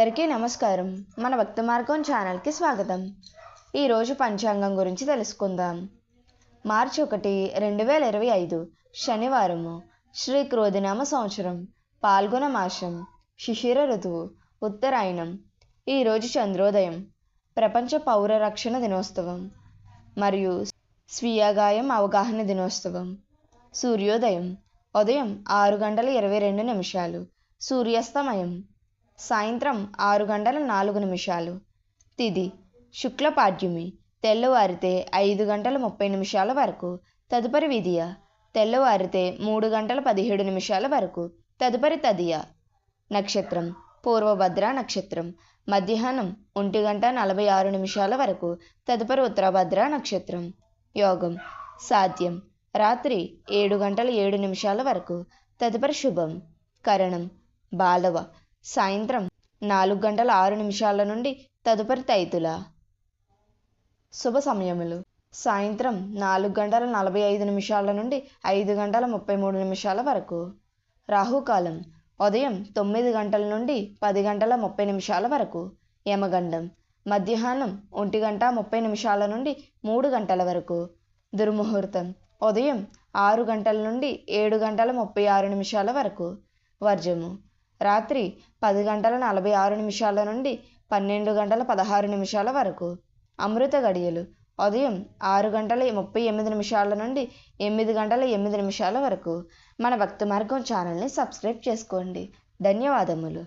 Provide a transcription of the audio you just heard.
నమస్కారం. మన భక్త మార్గం ఛానల్కి స్వాగతం. ఈరోజు పంచాంగం గురించి తెలుసుకుందాం. మార్చి ఒకటి రెండు వేల ఇరవై ఐదు శనివారము. శ్రీ క్రోధినామ సంవత్సరం పాల్గొన మాసం శిశిర ఋతువు ఉత్తరాయణం. ఈరోజు చంద్రోదయం ప్రపంచ పౌర రక్షణ దినోత్సవం మరియు స్వీయగాయం అవగాహన దినోత్సవం. సూర్యోదయం ఉదయం ఆరు గంటల ఇరవై రెండు నిమిషాలు. సూర్యాస్తమయం సాయంత్రం ఆరు గంటల నాలుగు నిమిషాలు. తిది. శుక్లపాడ్యమి. తెల్లవారితే ఐదు గంటల ముప్పై నిమిషాల వరకు. తదుపరి విధియ. తెల్లవారితే మూడు గంటల పదిహేడు నిమిషాల వరకు. తదుపరి తదియ. నక్షత్రం. పూర్వభద్ర నక్షత్రం. మధ్యాహ్నం ఒంటి గంట నలభై ఆరు నిమిషాల వరకు. తదుపరి ఉత్తరభద్ర నక్షత్రం. యోగం. సాధ్యం. రాత్రి ఏడు గంటల ఏడు నిమిషాల వరకు. తదుపరి శుభం. కరణం. బాలవ. సాయంత్రం నాలుగు గంటల ఆరు నిమిషాల నుండి తదుపరి తైతుల. శుభ సమయములు. సాయంత్రం నాలుగు గంటల నలభై ఐదు నిమిషాల నుండి ఐదు గంటల ముప్పై మూడు నిమిషాల వరకు. రాహుకాలం. ఉదయం తొమ్మిది గంటల నుండి పది గంటల ముప్పై నిమిషాల వరకు. యమగండం. మధ్యాహ్నం ఒంటి గంట ముప్పై నిమిషాల నుండి మూడు గంటల వరకు. దుర్ముహూర్తం. ఉదయం ఆరు గంటల నుండి ఏడు గంటల ముప్పై ఆరు నిమిషాల వరకు. వర్జము. రాత్రి పది గంటల నలభై ఆరు నిమిషాల నుండి పన్నెండు గంటల పదహారు నిమిషాల వరకు. అమృత గడియలు. ఉదయం ఆరు గంటల ముప్పై ఎనిమిది నిమిషాల నుండి ఎనిమిది గంటల ఎనిమిది నిమిషాల వరకు. మన భక్తి మార్గం ఛానల్ని సబ్స్క్రైబ్ చేసుకోండి. ధన్యవాదములు.